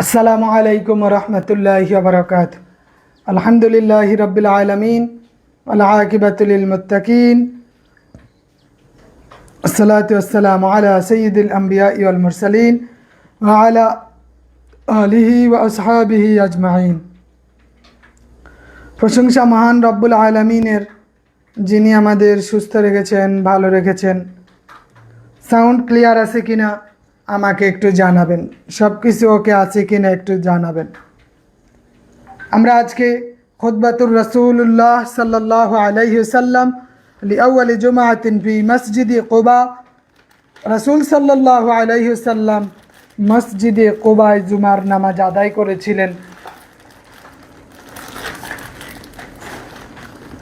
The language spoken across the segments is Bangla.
আসসালামু আলাইকুম রহমতুল্লাহ বরকাত আলহামদুলিল্লাহ রবিল আলমিন আল্লাহবাতুল মুতাকিন আসসালাতাম আলা সঈদুল আম্বিয়া ইউল মুরসালিন আলা আলিহি ও আজমাইন। প্রশংসা মহান রব্বুল আলমিনের যিনি আমাদের সুস্থ রেখেছেন, ভালো রেখেছেন। সাউন্ড ক্লিয়ার আছে কিনা? আমাকে একটু জানাবেন। সব কিছু ওকে আছে কি না একটু জানাবেন। আমরা আজকে খুতবাতুর রসুল্লাহ সাল্লাহ আলাইসাল্লাম লিআউআল জুমাতিন ফি মসজিদে কোবা। রসুল সাল্লাহ আলাইসাল্লাম মসজিদে কোবায় জুমার নামাজ আদায় করেছিলেন।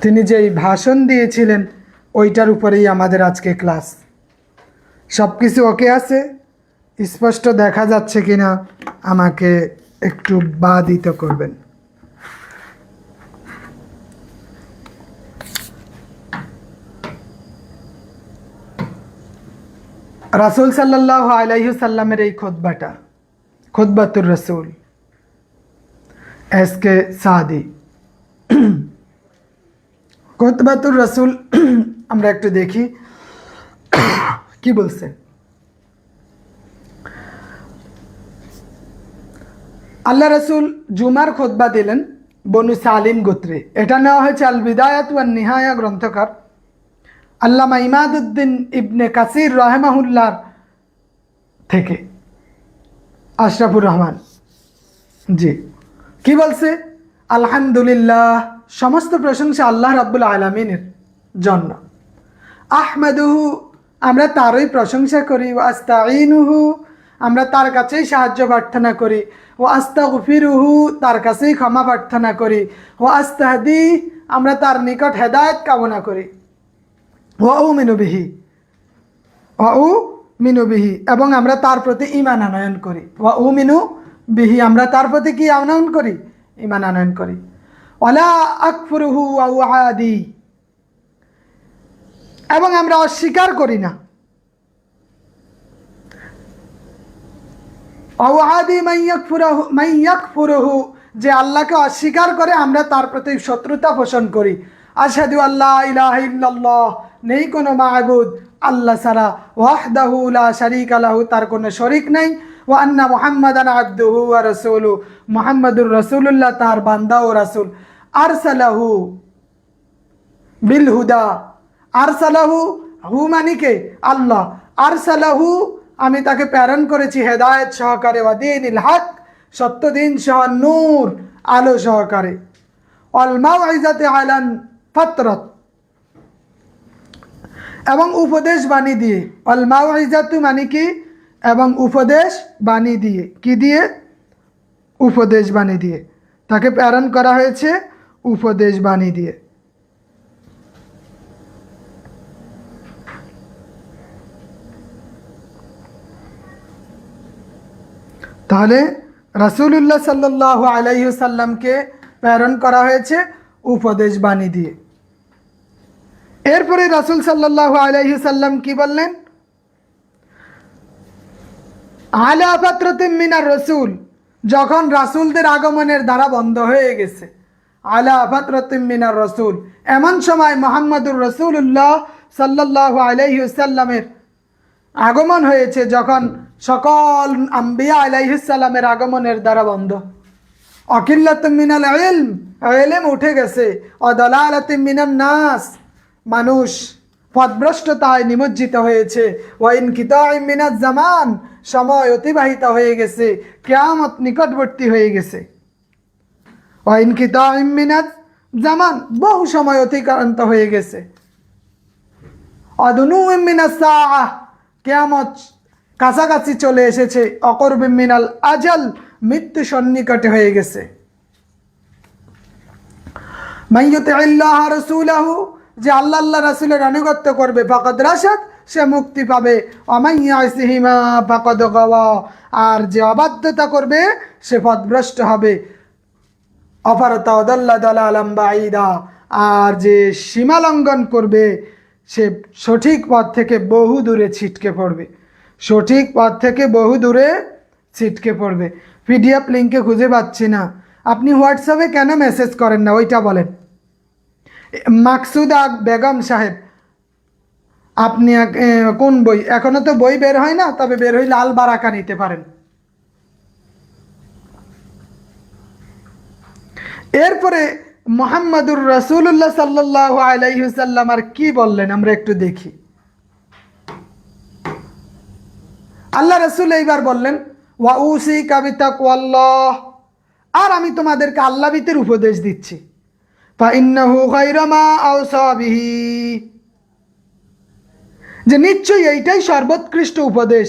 তিনি যেই ভাষণ দিয়েছিলেন, ওইটার উপরেই আমাদের আজকে ক্লাস। সব কিছু ওকে আছে? স্পষ্ট দেখা যাচ্ছে কিনা আমাকে একটু বাধিত করবেন। রাসুল সাল্লাহ আলাইসাল্লামের এই খোদবাটা খোদবাতুর রসুল, এস কে সাদি। খোদবাতুর রসুল, আমরা একটু দেখি। কি বলছে? আল্লাহ রসুল জুমার খোদবা দিলেন বনু সালিম গোত্রে। এটা নেওয়া হয়েছে আল বিদায়াত ওয়ান নিহায়া গ্রন্থকার। আল্লামা ইমাদুদ্দিন ইবনে কাসির রহমাহুল্লার থেকে। আশরাফুর রহমান। জি। কি বলছে? আলহামদুলিল্লাহ, সমস্ত প্রশংসা আল্লাহ রাব্বুল আলমিনের জন্য। আহমেদুহু, আমরা তারই প্রশংসা করি। আস্তাইনুহু আমরা তার কাছেই সাহায্য প্রার্থনা করি। ও আস্তা গুফিরুহু তার কাছেই ক্ষমা প্রার্থনা করি। ও আস্তাহাদি, আমরা তার নিকট হেদায়ত কামনা করি। ও উ মিনুবিহি ও উ মিনুবিহি এবং আমরা তার প্রতি ইমান আনয়ন করি। ও উ মিনু বিহি, আমরা তার প্রতি কি আনয়ন করি? ইমান আনয়ন করি। ওলা আকফুরুহু আদি এবং আমরা অস্বীকার করি না। আদি মাইয়াকফুরাহু মাইয়াকফুরহু যে আল্লাহকে অস্বীকার করে আমরা তার প্রতি শত্রুতা পোষণ করি। আশহাদু আল্লাহ ইলাহ ইল্লাল্লাহ, নেই কোনো মাহবুদ আল্লাহ সারা ওয়াহদাহু লা শারীকা লাহু, তার কোনো শরিক নেই। ও আন্না মুহাম্মাদান আবদুহু ওয়া রাসূলু মুহাম্মাদুর রাসূলুল্লাহ, তার বান্দা ও রাসূল। আরসালাহু বিল হুদা। আরসালাহু হু মানিকে আল্লাহ। আরসালাহু আমি তাকে প্রেরণ করেছি হেদায়ত সহকারে, ওয়াদিনিল হক সত্য দিন সহ নূর, আলো সহকারে। অলমাও আলান ফতরত। এবং উপদেশ বাণী দিয়ে অলমাও ইজাতু মানে কি? এবং উপদেশ বাণী দিয়ে, কি দিয়ে? উপদেশ বাণী দিয়ে। তাকে প্রেরণ করা হয়েছে উপদেশ বাণী দিয়ে। তাহলে রাসুলুল্লাহ সাল্লাহ আলাইসাল্লামকে প্রেরণ করা হয়েছে উপদেশ বাণী দিয়ে। এরপরে রাসুল সাল্লাহ আলাইসাল্লাম কি বললেন? আলা মিনার রসুল, যখন রাসুলদের আগমনের দ্বারা বন্ধ হয়ে গেছে, আলা মিনার রসুল, এমন সময় মোহাম্মদুর রসুল্লাহ সাল্লাহ আলাইসাল্লামের আগমন হয়েছে, যখন সকল আম্বিয়া আলাইহিসাল্লামের আগমনের দ্বারা বন্ধ। অকিল্লাত মিনাল এলেম উঠে গেছে। অদলালাত নাস, মানুষ পদভ্রষ্টতায় নিমজ্জিত হয়েছে। ওয়াইন কিতাই মিনাত জামান, সময় অতিবাহিত হয়ে গেছে। কেয়ামত নিকটবর্তী হয়ে গেছে। ওয়াইন কিতাই মিনাত জামান, বহু সময় অতিক্রান্ত হয়ে গেছে। অদনু সাআহ, কেয়ামত কাছাকাছি চলে এসেছে অকরবে মিনাল আজল মৃত্যু সন্নিকটে হয়ে গেছে। আল্লাহ যে আল্লাহ আল্লাহ রাসুলের আনুগত্য করবে, ফাকদ রাশাদ, সে মুক্তি পাবে। অমাইয়াসিহিমা ফাকদ গাওয়া, আর যে অবাধ্যতা করবে, সে পথভ্রষ্ট হবে। অপারতা দলা আলম্বা আইদা আর যে সীমালঙ্ঘন করবে, সে সঠিক পথ থেকে বহু দূরে ছিটকে পড়বে। সঠিক পথ থেকে বহু দূরে ছিটকে পড়বে। পিডিএফ লিঙ্কে খুঁজে পাচ্ছি না। আপনি হোয়াটসঅ্যাপে কেন মেসেজ করেন না? ওইটা বলেন। মাকসুদ মাকসুদা বেগম সাহেব, আপনি কোন বই? এখনও তো বই বের হয় না, তবে বের হইলে আল বারাকা নিতে পারেন। এরপরে মোহাম্মদুর রসুল্লাহ সাল্লাহ আলাইসাল্লাম আর কি বললেন? আমরা একটু দেখি। আল্লাহ রসুল এইবার বললেন, ওয়া উসি কাবিতা কোয়াল্লাহ আর আমি তোমাদেরকে আল্লাহ বিতের উপদেশ দিচ্ছি। যে নিশ্চয়ই এইটাই সর্বোৎকৃষ্ট উপদেশ।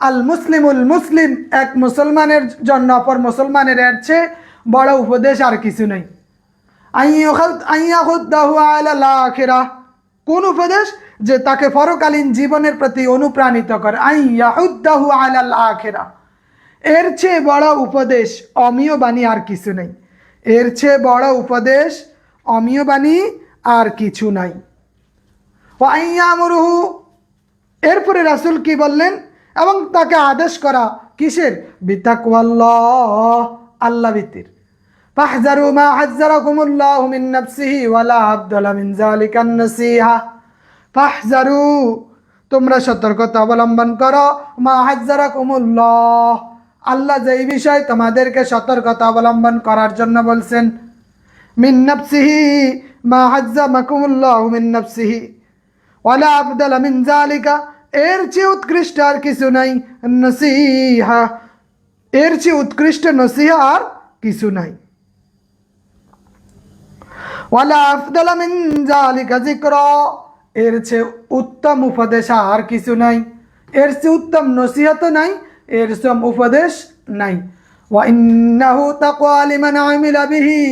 আল মুসলিমুল মুসলিম, এক মুসলমানের জন্য অপর মুসলমানের এর চেয়ে বড় উপদেশ আর কিছু নেই। আখেরা কোন উপদেশ? যে তাকে পরকালীন জীবনের প্রতি অনুপ্রাণিত করে। আইয়াহুদ্দাহু আলাল আখেরা। এর চেয়ে বড় উপদেশ অমীয় বাণী আর কিছু নেই। এর চেয়ে বড় উপদেশ অমীয় বাণী আর কিছু নাই। ওয়াইয়ামরুহু এরপরে রাসূল কি বললেন এবং তাকে আদেশ করা কিসের? বিতাকওয়াল্লাহ, আল্লাহ ভিত্তির ফাহজারু মা হাজ্জারাকুমুল্লাহু মিন নাফসিহি ওয়ালা আফদালা মিন যালিকান নাসিহা। ফাহজারু, তোমরা সতর্কতা অবলম্বন করো। মা হাজ্জারাকুমুল্লাহ আল্লাহ যেই বিষয় তোমাদেরকে সতর্কতা অবলম্বন করার জন্য বলছেন, মিন নাফসিহি মা হাজ্জামাকুমুল্লাহু মিন নাফসিহি। ওয়ালা আফদালা মিন যালিকা। এর চেয়ে উৎকৃষ্ট আর কিছু নাই। নসিহা। এর চেয়ে উৎকৃষ্ট নসিহা আর কিছু নাই। ওয়ালা আফদালা মিন যালিকা যিকরা। এর চেয়ে উত্তম উপদেশ আর কিছু নাই। এর চেয়ে উত্তম নসিহত নাই, এর সম উপদেশ নাই। বিহি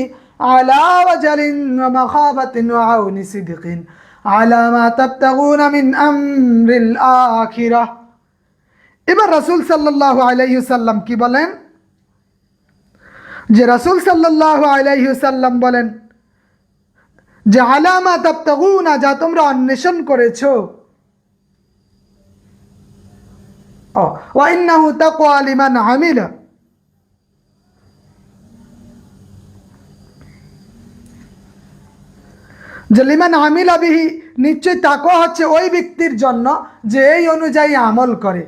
আলা ওয়াজালিন ওয়া মাখাবাতিন ওয়া আউনি সিদকিন আলা মা তাবতাগুনা মিন আমরিল আখিরাহ এবার রাসূল সাল্লাল্লাহু আলাইহি সাল্লাম কি বলেন? যে রাসূল সাল্লাল্লাহু আলাইহি সাল্লাম বলেন যে আলামা তাবতাগুনা, যা তোমরা অন্বেষণ করেছ। ও, ওয়া ইন্নাহু তাকওয়া লিমান আমিলা। যে লিমান আমিল নিশ্চয় তাকওয়া হচ্ছে ওই ব্যক্তির জন্য যে এই অনুযায়ী আমল করে।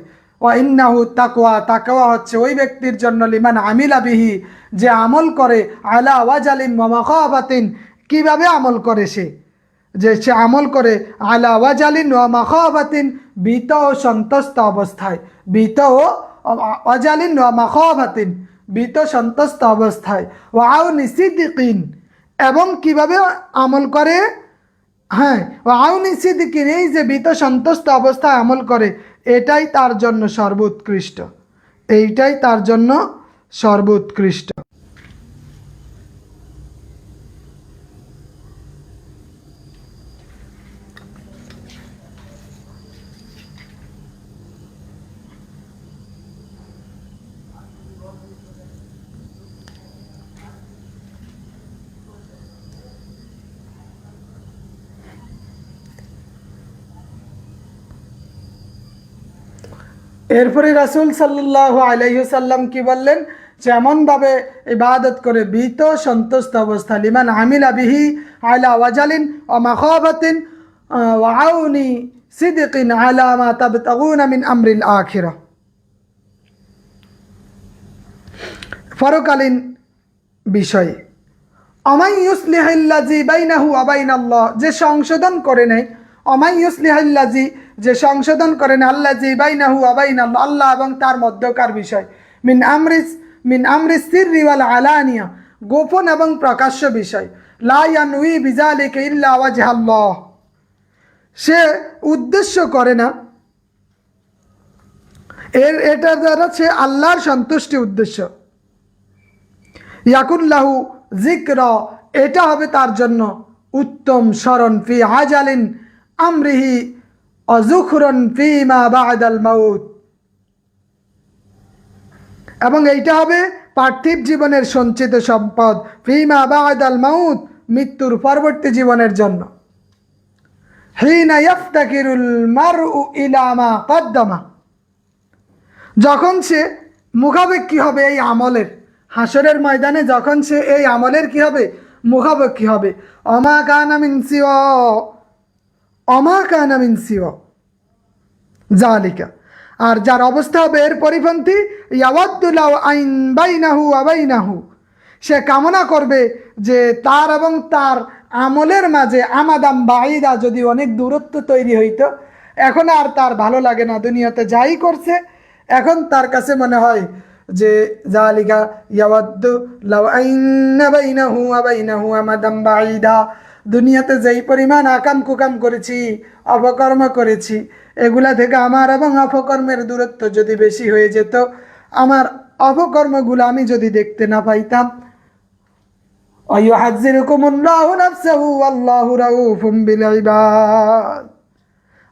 ইন্নাহু তাকওয়া তাকওয়া হচ্ছে ওই ব্যক্তির জন্য লিমান আমিল আবিহি যে আমল করে আলা ওয়াজালিম মামাখাবাতিন কীভাবে আমল করে সে? যে সে আমল করে আলা ওয়াজালিন ওয়া মাখাবাতিন বিত ও সন্তুষ্ট অবস্থায়। বিত ও ওয়াজালিন ওয়া মাখাবাতিন বিত সন্তুষ্ট অবস্থায়। ওয়া আউ নিসিদিকিন এবং কীভাবে আমল করে? হ্যাঁ ও আউনি সিদ্দিকিন, এই যে বিত সন্তুষ্ট অবস্থায় আমল করে, এটাই তার জন্য সর্বোৎকৃষ্ট। এইটাই তার জন্য সর্বোৎকৃষ্ট। এরপরে রাসূল সাল্লাল্লাহু আলাইহি সাল্লাম কি বললেন? যেমনভাবে ইবাদত করে বিত সন্তুষ্ট অবস্থা। লিমান আমিলা বিহি আলা ওয়াজালিন ও মাখাবাতিন ওয়া আউনি সিদকিন আলা মা তাবতাগুনা মিন আমরিল আখিরা। পরকালীন বিষয়ে। অমাই ইউসলিহাল্লাজি বাইনাহু আবাইনাল্লাহ যে সংশোধন করে নেয়, অমাই ইউসলিহাল্লাজি যে সংশোধন করেন আল্লাহ জি বাইনাহু আবাইনাল্লাহ আল্লাহ এবং তার মধ্যকার বিষয়। মিন আমরিস মিন আমরিস সিররিওয়াল আলানিয়া, গোপন এবং প্রকাশ্য বিষয়। লা ইয়ানুই বিজালিকা ইল্লা ওয়াজহাল্লাহ। সে উদ্দেশ্য করে না। এর, এটা দ্বারা সে আল্লাহর সন্তুষ্টি উদ্দেশ্য। ইয়াকুল্লাহু জিক্র এটা হবে তার জন্য উত্তম স্মরণ। ফি হাজালিন আমরিহি অজুখরন ফি মা বাদাল মাউত। এবং এইটা হবে পার্থিব জীবনের সঞ্চিত সম্পদ, ফিমা বাদাল মাউত মৃত্যুর পরবর্তী জীবনের জন্য। যখন সে মুখাপেক্ষি হবে এই আমলের, হাসরের ময়দানে যখন সে এই আমলের কি হবে? মুখাপেক্ষি হবে। অমা কানামিন অমা কানামিন সিও জালিকা আর যার অবস্থা হবে এর পরিপন্থী ইয়াওয়াদ্দুলাও আইন বাইনাহু আবাইনাহু সে কামনা করবে যে তার এবং তার আমলের মাঝে আমাদাম বাঈদা যদি অনেক দূরত্ব তৈরি হইতো, এখন আর তার ভালো লাগে না, দুনিয়াতে যাই করছে। এখন তার কাছে মনে হয় যে জালিকা ইয়াওয়াদ্দু লাউ আইন্না বাইনাহু ওয়া বাইনাহু আমাদাম বাঈদা। দুনিয়াতে যেই পরিমাণ আকাম কুকাম করেছি, অপকর্ম করেছি, এগুলা থেকে আমার এবং অপকর্মের দূরত্ব যদি বেশি হয়ে যেত, আমার অপকর্মগুলো আমি যদি দেখতে না পাইতাম।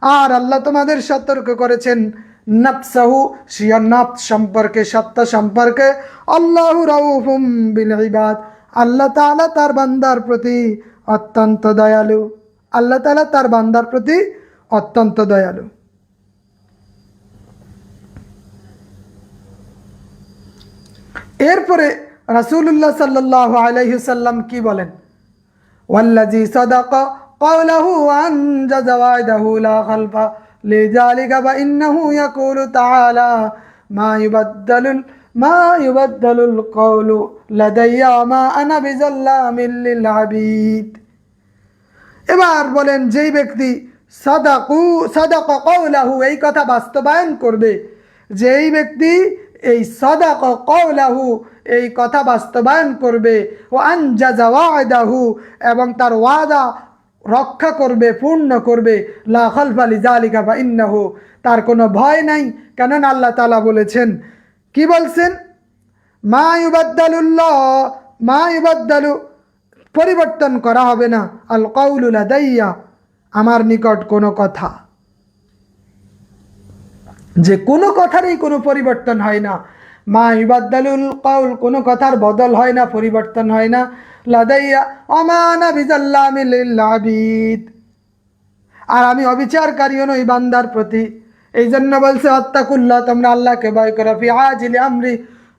আর আল্লাহ তোমাদের সতর্ক করেছেন, নাফসাহু সিয়া সম্পর্কে, সত্তা সম্পর্কে, আল্লাহ রাউফুম বিল আল্লাহ তার বান্দার প্রতি অত্যন্ত দয়ালু আল্লাহ তাআলা তার বান্দার প্রতি অত্যন্ত দয়ালু এরপরে রাসূলুল্লাহ সাল্লাল্লাহু আলাইহি সাল্লাম কি বলেন ওয়াল্লাজি সাদাকা قوله وأنجز وعده لا خلف لذلك فإنه يقول تعالى ما يبدل মা লাদাইয়া মা এবার বলেন, যেই ব্যক্তি সাদাকু এই কথা বাস্তবায়ন করবে, যেই ব্যক্তি এই সদাক কৌলাহু এই কথা বাস্তবায়ন করবে, ও আনজাজা ওয়াদাহু, এবং তার ওয়াদা রক্ষা করবে, পূর্ণ করবে লাখলফালি খলফা লিজালিকা বা ইন্নাহু, তার কোনো ভয় নাই। কেননা আল্লাহ তালা বলেছেন কি বলছেন? মা ইউবাদ্দালুল্লাহ, মা ইউবাদ্দালু, পরিবর্তন করা হবে না। আল কৌলুলা দাইয়া আমার নিকট কোনো কথা। যে কোনো কথারই কোনো পরিবর্তন হয় না। মা ইবাদ্দালুল কাউল কোনো কথার বদল হয় না, পরিবর্তন হয় না। লাদাইয়া অমানা বিজাল্লামিল্লাবিদ আর আমি অবিচারকারীও নই বান্দার প্রতি। এই জন্য বলছে অত্তাকুল্লাহ তোমরা আল্লাহকে ভয় করো, ফি আজিলি আমরি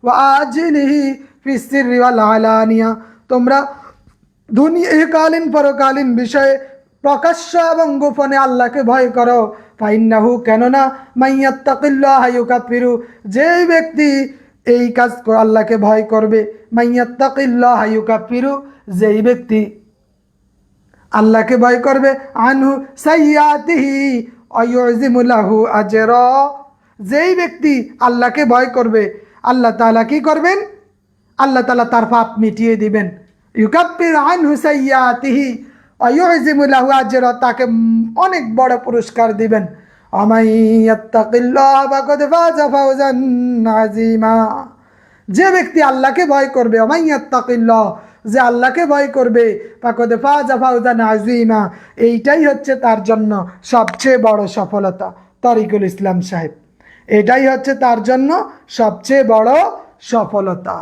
ও আজিলিহি ফি সিররি ওয়াল তোমরা দুনিয়াকালীন পরকালীন বিষয়ে প্রকাশ্য এবং গোপনে আল্লাহকে ভয় করো। ফাইন্নাহু কেননা মাইয়াত্তাকিল্লাহ ইউকাফিরু, যেই ব্যক্তি এই কাজ আল্লাহকে ভয় করবে মাইয়াত্তাকিল্লাহ ইউকাফিরু, যেই ব্যক্তি আল্লাহকে ভয় করবে, আনহু সাইয়াতিহি অয়জিমুল্লাহু আজের। যেই ব্যক্তি আল্লাহকে ভয় করবে, আল্লাহ তালা কি করবেন? আল্লাহ তালা তার পাপ মিটিয়ে দিবেন। ইউকাফির আনহু সাইয়াতিহি অয়জিমুল্লাহু আজের, তাকে অনেক বড় পুরস্কার দিবেন। যে ব্যক্তি আল্লাহকে ভয় করবে অমাইয়াত্তাকিল্লাহ যে আল্লাহকে ভয় করবে। পাকদে ফাজা ফাউজান আজিমা এইটাই হচ্ছে তার জন্য সবচেয়ে বড় সফলতা তরিকুল ইসলাম সাহেব। এটাই হচ্ছে তার জন্য সবচেয়ে বড় সফলতা।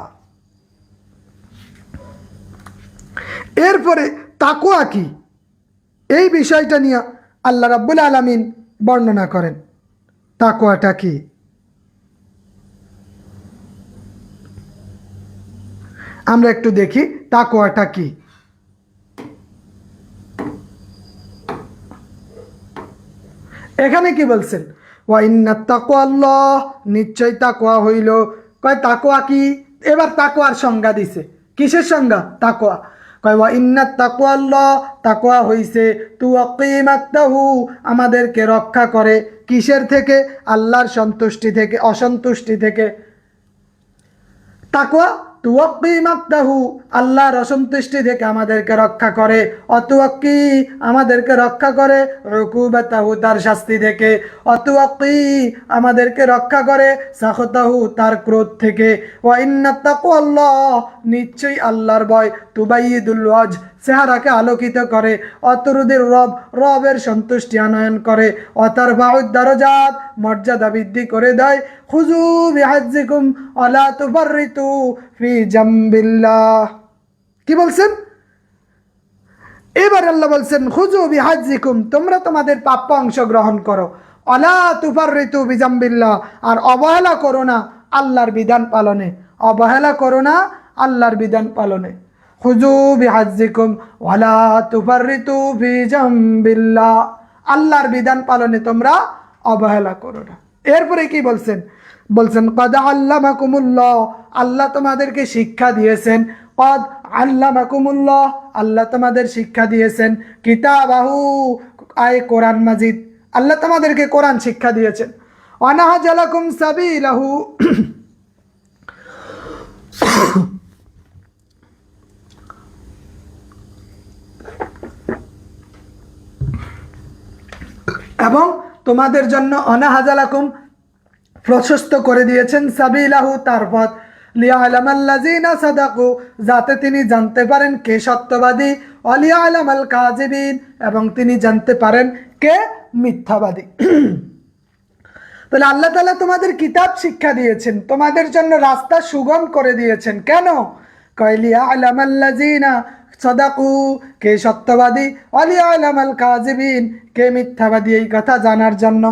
এরপরে তাকুয়া কি? এই বিষয়টা নিয়ে আল্লাহ রাব্বুল আলামিন বর্ণনা করেন। তাকুয়াটা কি? আমরা একটু দেখি তাকোয়াটা কি? এখানে কি বলছেন? ওয়াইন্না তাকোয়া নিশ্চয় তাকোয়া হইল। কয় তাকোয়া কি? এবার তাকোয়ার সংজ্ঞা দিছে। কিসের সংজ্ঞা? তাকোয়া কয়, ওয়া ইন্না তাকোয়া তাকোয়া হইছে তু অকিমাত্তাহু আমাদেরকে রক্ষা করে। কিসের থেকে? আল্লাহর সন্তুষ্টি থেকে, অসন্তুষ্টি থেকে। তাকওয়া তুয়াক্কি মাক্তাহু আল্লাহর অসন্তুষ্টি থেকে আমাদেরকে রক্ষা করে। অতুয়ক্কি আমাদেরকে রক্ষা করে, রকুবাতাহু তার শাস্তি থেকে। অতুয়ক্কি আমাদেরকে রক্ষা করে সাহতাহু তার ক্রোধ থেকে। ওয়াইন্না তাকওয়াল্লাহ নিশ্চয়ই আল্লাহর বয় তুবাইদুল ওয়াজ চেহারাকে আলোকিত করে, অতরুদের রব, রবের সন্তুষ্টি আনয়ন করে অতার দারজাত মর্যাদা বৃদ্ধি করে দেয়। খুজু বিহাজিকুম অলা তুফাররিতু ফি জাম্বিল্লাহ। কি বলছেন? এবার আল্লাহ বলছেন খুজু বিহাজিকুম তোমরা তোমাদের প্রাপ্য অংশ গ্রহণ করো। অলা তুফার ঋতু বিজাম্বিল্লাহ আর অবহেলা করো না আল্লাহর বিধান পালনে। অবহেলা করো না আল্লাহর বিধান পালনে। হুজু বিহাজিকুম ওয়ালা তুফাররিতু ফি জামবিল্লাহ। আল্লাহর বিধান পালনে তোমরা অবহেলা করো না। এরপরে কি বলছেন? বলছেন, কদ আল্লামাকুমুল্লাহ, আল্লাহ তোমাদেরকে শিক্ষা দিয়েছেন। কদ আল্লামাকুমুল্লাহ, আল্লাহ তোমাদের শিক্ষা দিয়েছেন। কিতাবাহু, আয় কোরআন মাজিদ, আল্লাহ তোমাদেরকে কোরআন শিক্ষা দিয়েছেন। অনাহাজালাকুম সাবিলাহু। এবং তোমাদের জন্য অনাহাজালাকুম প্রশস্ত করে দিয়েছেন সাবিলাহু তার পথ। লিয়ালামাল্লাজিনা সাদাকু, যাতে তিনি জানতে পারেন কে সত্যবাদী। অলিয়ালামাল কাজিবিন এবং তিনি জানতে পারেন কে মিথ্যাবাদী। তাহলে আল্লাহ তালা তোমাদের কিতাব শিক্ষা দিয়েছেন, তোমাদের জন্য রাস্তা সুগম করে দিয়েছেন। কেন? কয়লিয়া আলামাল্লাজিনা সদাকু, কে সত্যবাদী? অলিয়া আলামাল কাজিবিন, কে মিথ্যাবাদী? এই কথা জানার জন্য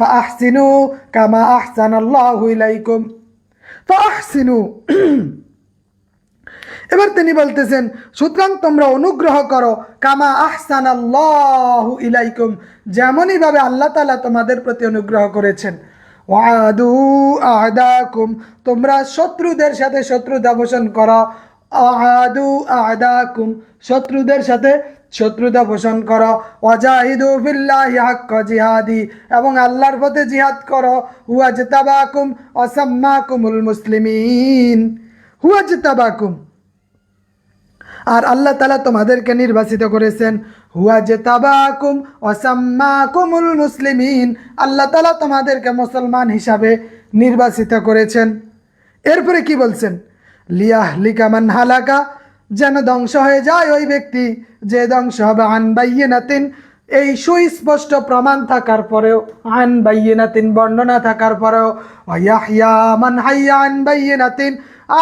ফাহসিনু কামা আহসানাল্লাহু ইলাইকুম। ফাহসিনু। এবার তিনি বলতেছেন, সুতরাং তোমরা অনুগ্রহ করো, কামা আহসান আল্লাহ ইলাইকুম, যেমনই ভাবে আল্লাহ তালা তোমাদের প্রতি অনুগ্রহ করেছেন। ওয়াদু আদাকুম, তোমরা শত্রুদের সাথে শত্রুতা পোষণ করো। আদু আদাকুম শত্রুদের সাথে শত্রুতা পোষণ করো। ওয়াজাহিদু হাক্কা জিহাদি, এবং আল্লাহর পথে জিহাদ করো। হুয়াজতাবাকুম, অসাম্মাকুমুল মুসলিমিন। হুয়াজতাবাকুম। আর আল্লাহ তালা তোমাদেরকে নির্বাচিত করেছেন। হুয়া অসাম্মাকুমুল মুসলিমিন। আল্লাহ তালা তোমাদেরকে মুসলমান হিসাবে নির্বাচিত করেছেন। এরপরে কি বলছেন? লিয়াহ লিকামান হালাকা, যেন ধ্বংস হয়ে যায় ওই ব্যক্তি, যে ধ্বংস হবে আন বাইয়েনাতিন। এই সুস্পষ্ট প্রমাণ থাকার পরেও, আন বাইয়েনাতিন বর্ণনা থাকার পরেও মান হাইয়া আন বাইয়েনাতিন।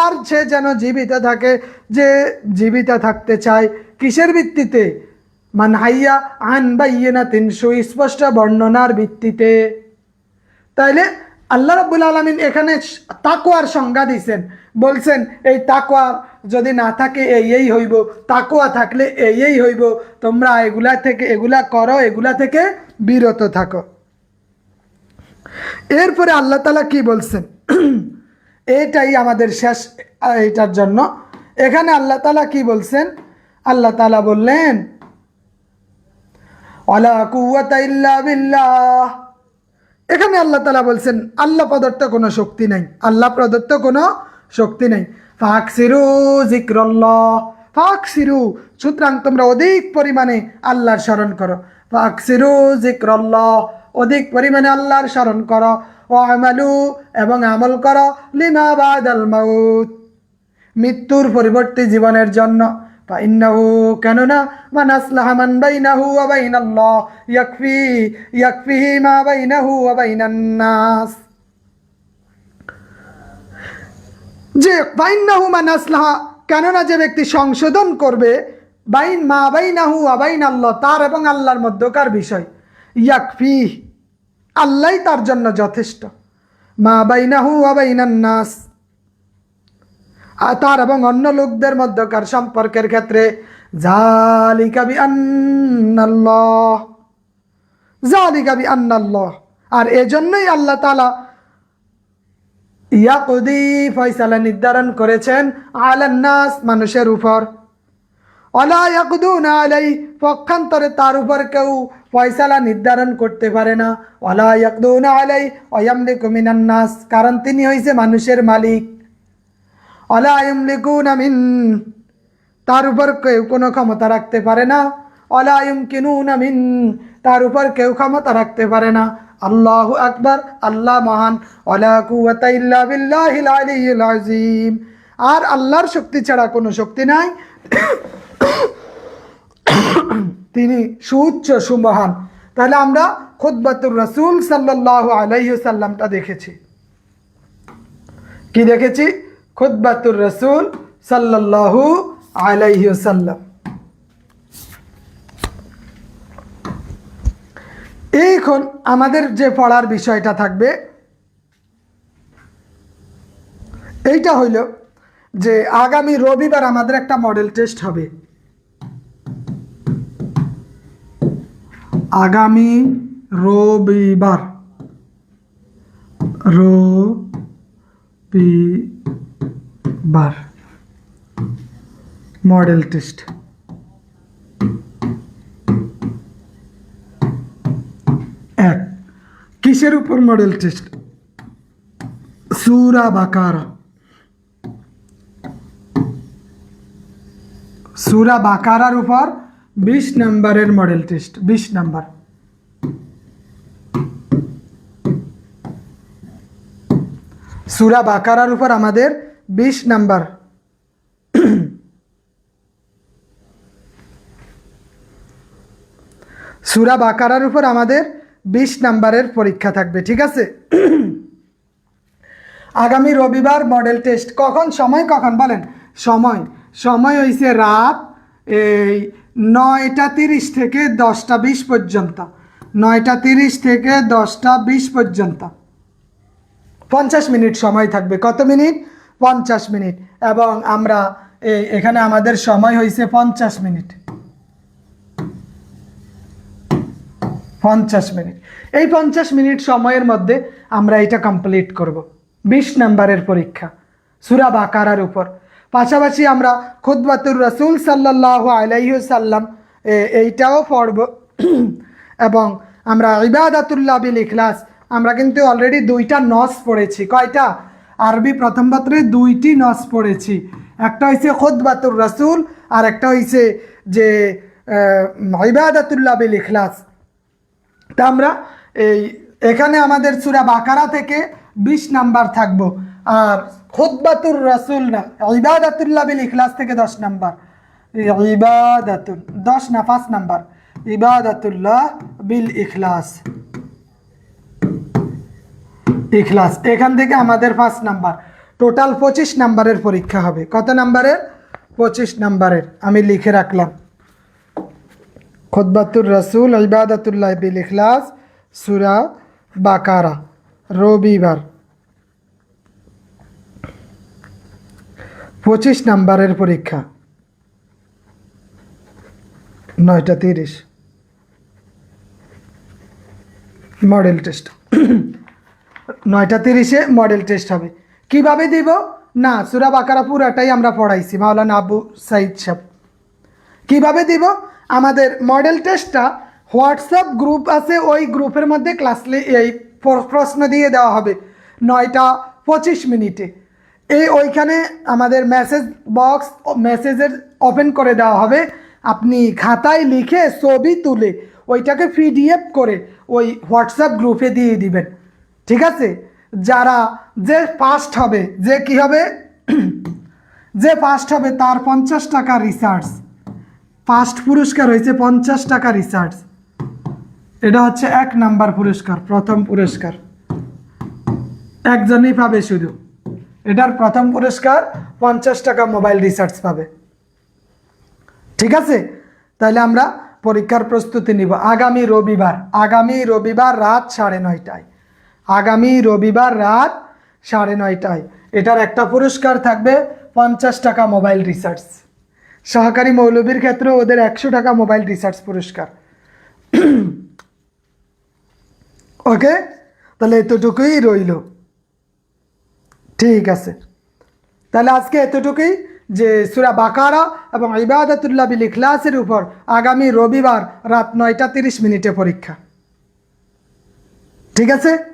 আর সে যেন জীবিত থাকে, যে জীবিত থাকতে চায়, কিসের ভিত্তিতে? মান হাইয়া আন বাইয়েনাতিন সুস্পষ্ট বর্ণনার ভিত্তিতে। তাইলে আল্লাহ রাব্বুল আলমিন এখানে তাকুয়ার সংজ্ঞা দিয়েছেন। বলছেন, এই তাকুয়া যদি না থাকে, এই এই হইব। তাকুয়া থাকলে এই এই হইব। তোমরা এগুলা থেকে, এগুলা করো, এগুলা থেকে বিরত থাকো। এরপরে আল্লাহ তালা কি বলছেন? এটাই আমাদের শেষ, এটার জন্য। এখানে আল্লাহ তালা কি বলছেন? আল্লাহ তালা বললেন অলা ইল্লা বিল্লাহ। এখানে আল্লাহ তালা বলছেন, আল্লাহ প্রদত্ত কোনো শক্তি নাই। আল্লাহ প্রদত্ত কোনো শক্তি নাই। ফাঁক সিরু জিক্রল্লাহ ফাঁক সিরু সুতরাং তোমরা অধিক পরিমাণে আল্লাহর স্মরণ করো। ফাঁক সিরু জিক্রল্লাহ অধিক পরিমাণে আল্লাহর স্মরণ করো। ও আমালু এবং আমল করো। লিমা মাউত। মৃত্যুর পরিবর্তে জীবনের জন্য। فإنه কেননা মান আসলাহা মান বাইনাহু ওয়া বাইনাল্লাহ ইয়াকফি ইয়াকফিহি মা বাইনাহু ওয়া বাইনান নাস যে বাইনাহু মান আসলাহা কেননা যে ব্যক্তি সংশোধন করবে বাইন মা বাইনাহু ওয়া বাইনাল্লাহ তার এবং আল্লাহর মধ্যকার বিষয় ইয়াকফি আল্লাহই তার জন্য যথেষ্ট মা বাইনাহু ওয়া বাইনান নাস আর তার এবং অন্য লোকদের মধ্যকার সম্পর্কের ক্ষেত্রে জালিকাবি আন্নাল্লাহ জালিকাবি আন্নাল্লাহ আর এজন্যই আল্লাহ তালা ইয়াকুদি ফয়সালা নির্ধারণ করেছেন আলান্নাস মানুষের উপর। অলা ইয়াকুদুন আলাই, পক্ষান্তরে তার উপর কেউ ফয়সালা নির্ধারণ করতে পারে না। অলা ইয়াকুদুন আলাই, অয়ামলিকু মিনান্নাস, কারণ তিনি হয়েছে মানুষের মালিক। অলায়ুমলিকুন আমিন তার উপর কেউ কোনো ক্ষমতা রাখতে পারে না। অলায়ুম কিনুন আমিন তার উপর কেউ ক্ষমতা রাখতে পারে না। আল্লাহ আকবার, আল্লাহ মহান। অলা আযীম। আর আল্লাহর শক্তি ছাড়া কোনো শক্তি নাই। তিনি সুউচ্চ, সুমহান। তাহলে আমরা খুদ্বাতুর রসুল সাল্লাল্লাহু আলাইহি সাল্লামটা দেখেছি। কি দেখেছি? খুদ্বাতুর রসুল সাল্লাল্লাহু আলাইহি সাল্লাম এখন আমাদের যে পড়ার বিষয়টা থাকবে, এইটা হইল যে আগামী রবিবার আমাদের একটা মডেল টেস্ট হবে। আগামী রবিবার। রবিবার। মডেল টেস্ট এক। কিসের উপর মডেল টেস্ট সুরা বাকারা। সুরা বাকারার উপর বিশ নম্বরের মডেল টেস্ট বিশ নম্বর। সুরা বাকারার উপর আমাদের বিশ নাম্বার। সুরা বাকারার উপর আমাদের বিশ নাম্বারের পরীক্ষা থাকবে, ঠিক আছে? আগামী রবিবার মডেল টেস্ট কখন? সময় কখন? বলেন, সময়। সময় হয়েছে রাত এই নয়টা তিরিশ থেকে দশটা বিশ পর্যন্ত। নয়টা তিরিশ থেকে দশটা বিশ পর্যন্ত। পঞ্চাশ মিনিট সময় থাকবে। কত মিনিট? পঞ্চাশ মিনিট। এবং আমরা এখানে আমাদের সময় হয়েছে পঞ্চাশ মিনিট। পঞ্চাশ মিনিট। এই পঞ্চাশ মিনিট সময়ের মধ্যে আমরা এটা কমপ্লিট করব। বিশ নাম্বারের পরীক্ষা, সুরা বাকারার উপর। পাশাপাশি আমরা খুদ্বাতুর রসুল সাল্লাহ আলাইসাল্লাম এইটাও পড়ব। এবং আমরা ইবাদাতুল্লাহ বিল ইখলাস, আমরা কিন্তু অলরেডি দুইটা নস পড়েছি। কয়টা? আরবি প্রথম পত্রে দুইটি নস পড়েছি। একটা হয়েছে খুদ্বাতুর রসুল আর একটা হয়েছে যে ইবাদাতুল্লাহ বিল ইখলাস। তা আমরা এই, এখানে আমাদের সুরা বাকারা থেকে বিশ নাম্বার থাকব। আর খুদ্বাতুর রাসুল না, ইবাদাতুল্লাহ বিল ইখলাস থেকে দশ নাম্বার। ইবাদাতুল, দশ না, পাঁচ নাম্বার। ইবাদাতুল্লাহ বিল ইখলাস। ইখলাস এখান থেকে আমাদের পাঁচ নাম্বার টোটাল পঁচিশ নাম্বারের পরীক্ষা হবে। কত নাম্বারের পঁচিশ নাম্বারের আমি লিখে রাখলাম। খুদ্বাতুর রসুল ইবাদতুল্লাহ বিল ইখলাস, সুরা বাকারা, রবিবার। পঁচিশ নাম্বারের পরীক্ষা। নয়টা তিরিশ। মডেল টেস্ট নয়টা তিরিশে মডেল টেস্ট হবে। কীভাবে দিব? না, সুরা বাকারা পুরাটাই আমরা পড়াইছি, মাওলানা আবু সাইদ সাহেব। কীভাবে দিব? আমাদের মডেল টেস্টটা হোয়াটসঅ্যাপ গ্রুপ আছে, ওই গ্রুপের মধ্যে ক্লাস এই প্রশ্ন দিয়ে দেওয়া হবে, নয়টা পঁচিশ মিনিটে। এই ওইখানে আমাদের মেসেজ বক্স মেসেজের ওপেন করে দেওয়া হবে। আপনি খাতায় লিখে ছবি তুলে ওইটাকে পিডিএফ করে ওই হোয়াটসঅ্যাপ গ্রুপে দিয়ে দিবেন। ঠিক আছে? যারা যে ফার্স্ট হবে, যে কি হবে? যে ফার্স্ট হবে তার পঞ্চাশ টাকা রিসার্চ ফার্স্ট পুরস্কার হয়েছে পঞ্চাশ টাকা রিসার্চ এটা হচ্ছে এক নাম্বার পুরস্কার, প্রথম পুরস্কার। একজনই পাবে শুধু। এটার প্রথম পুরস্কার পঞ্চাশ টাকা মোবাইল রিসার্চ পাবে। ঠিক আছে? তাহলে আমরা পরীক্ষার প্রস্তুতি নিব। আগামী রবিবার আগামী রবিবার রাত সাড়ে নয়টায়। আগামী রবিবার রাত সাড়ে নয়টায়। এটার একটা পুরস্কার থাকবে পঞ্চাশ টাকা মোবাইল রিসার্চ সহকারী মৌলবীর ক্ষেত্রে ওদের একশো টাকা মোবাইল রিসার্চ পুরস্কার। ওকে? তাহলে এতটুকুই রইল। ঠিক আছে। তাহলে আজকে এতটুকুই যে সুরা বাকারা এবং ইবাদতুল্লাহ বিল ইখলাসের উপর আগামী রবিবার রাত নয়টা তিরিশ মিনিটে পরীক্ষা। ঠিক আছে?